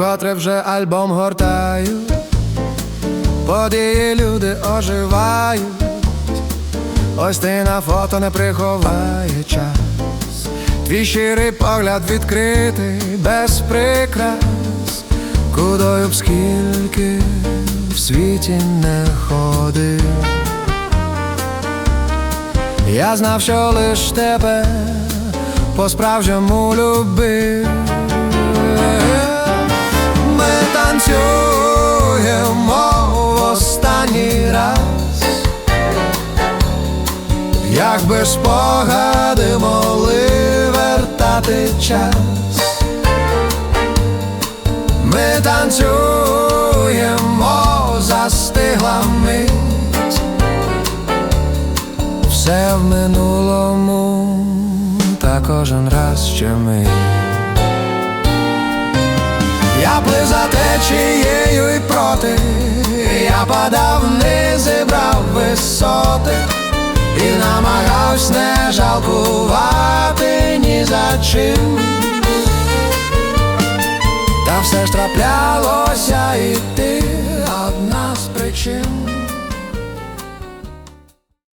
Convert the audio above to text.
вкотре вже альбом гортаю, події люди оживають, ось ти на фото не приховає час, твій щирий погляд відкритий, без прикрас, кудою б скільки в світі не ходив. Я знав, що лиш тебе по-справжньому любив. Як би спогади могли вертати час. Ми танцюємо, застигла мить все в минулому, та кожен раз ще ми. Я плив за течією і проти, я падав вниз і брав висоти, і намагався не жалкувати ні за чим. Та все ж траплялося і ти одна з причин.